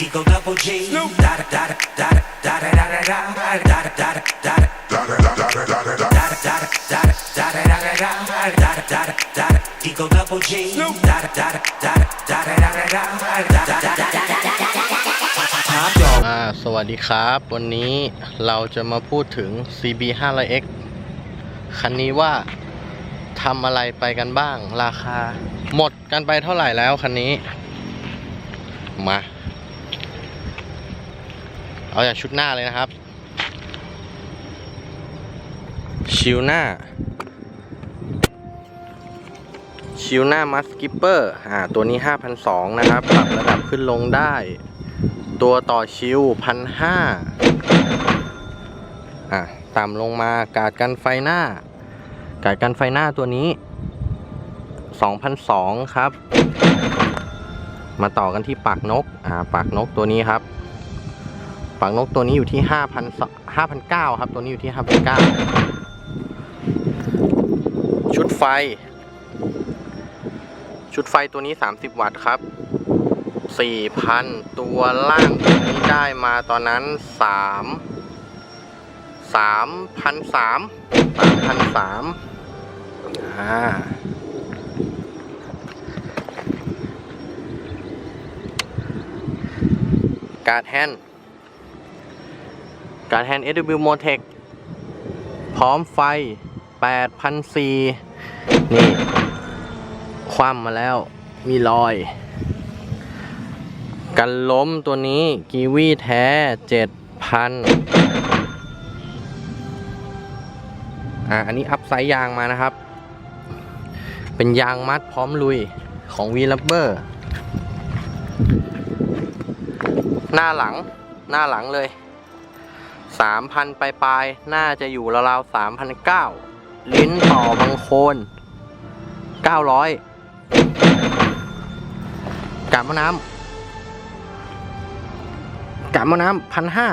Eagle double G. Eagle double G. Top dog. อ่าสวัสดีครับ วันนี้เราจะมาพูดถึง CB 5 0 0 X คันนี้ว่า ทำอะไรไปกันบ้าง ราคา หมดกันไปเท่าไหร่แล้วคันนี้ มา เอาจากชุดหน้าเลยนะครับ ชิวหน้า ชิวหน้ามัสกิปเปอร์อ่าตัวนี้ 5,200 นะครับ ปรับระดับขึ้นลงได้ ตัวต่อชิวพันห้าอะต่ำลงมากาดกันไฟหน้า กายกันไฟหน้าตัวนี้2002ครับ มาต่อกันที่ปากนก อ่า ปากนกตัวนี้ครับ ปากนกตัวนี้อยู่ที่5,000 5,009ครับ ตัวนี้อยู่ที่5,009ชุดไฟ ชุดไฟตัวนี้ 30 วัตต์ครับ 4,000 ตัวล่างตัวนี้ได้มาตอนนั้น 3 3,300 3,300 อ่าการ์ดแฮนการ์ดแฮน SW Motec พร้อมไฟ8,400นี่ คว่ำมาแล้ว มีรอย กันล้มตัวนี้กีวีแท้เจ็ดพันอ่า อันนี้อัพไซด์ยางมานะครับ เป็นยางมัดพร้อมลุยของวีลับเบอร์หน้าหลังหน้าหลังเลยสามพันปลายน่าจะอยู่ราวๆสามพันเก้าลิ้นต่อบางโคนเก้าร้อยกาบมะน้ำกะมะน้ำพันห้า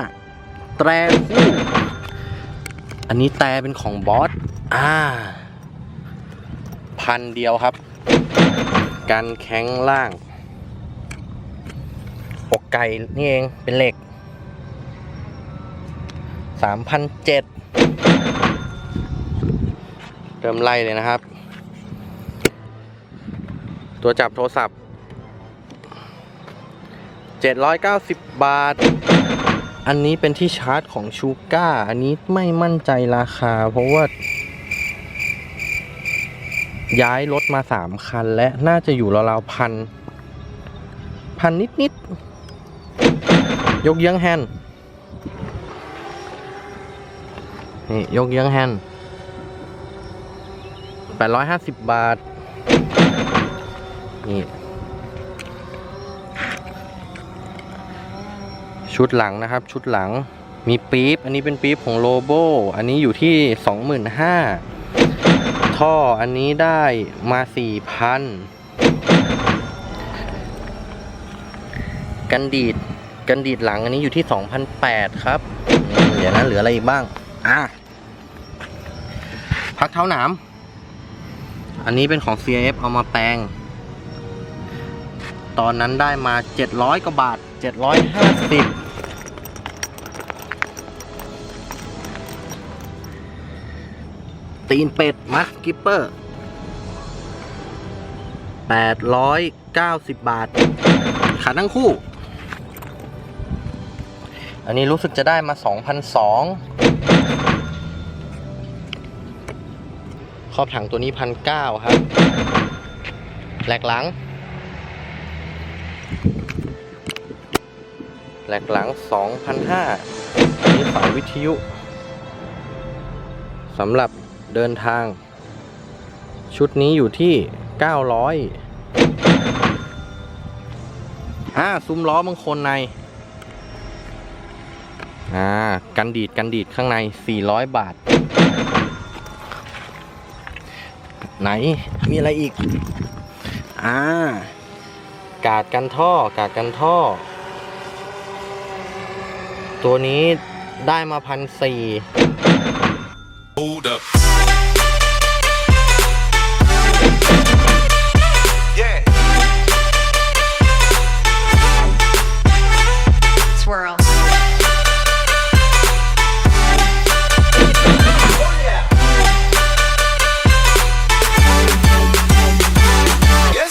แตรคู่อันนี้แตรเป็นของบอส อ่า พันเดียวครับ กันแข็งล่างอกไก่นี่เองเป็นเหล็กสามพันเจ็ดเริ่มไล่เลยนะครับ ตัวจับโทรศัพท์790บาท อันนี้เป็นที่ชาร์จของชูก้า อันนี้ไม่มั่นใจราคา เพราะว่า ย้ายรถมาสามคัน และน่าจะอยู่ราวๆพันพันนิดๆ ยกเยื้องแฮนนี่ ยกเยื้องแฮนแปด์850บบาท นี่ ชุดหลังนะครับ ชุดหลังมีปี๊บ อันนี้เป็นปี๊บของโลโบ อันนี้อยู่ที่25,000 ท่ออันนี้ได้มา4,000กันดีดกันดีดหลังอันนี้อยู่ที่2,800ครับอืมเดี๋ยวนะเหลืออะไรอีกบ้าง อะ พักเท้าหนาม อันนี้เป็นของ CF เอามาแปลง ตอนนั้นได้มา700กว่าบาท750 ตีนเป็ด มัสกิปเปอร์ 890 บาท ขาทั้งคู่ อันนี้รู้สึกจะได้มา2,200ครอบถังตัวนี้1,900ครับ แหลกหลัง แหลกหลัง 2,500อันนี้สายวิทยุสำหรับ เดินทาง ชุดนี้อยู่ที่ 900อ่าซุ้มล้อบางคนในอ่ากันดีดกันดีดข้างใน 400 บาท ไหนมีอะไรอีก อ่า กาดกันท่อ กาดกันท่อ ตัวนี้ได้มาพันสี่ Hold up.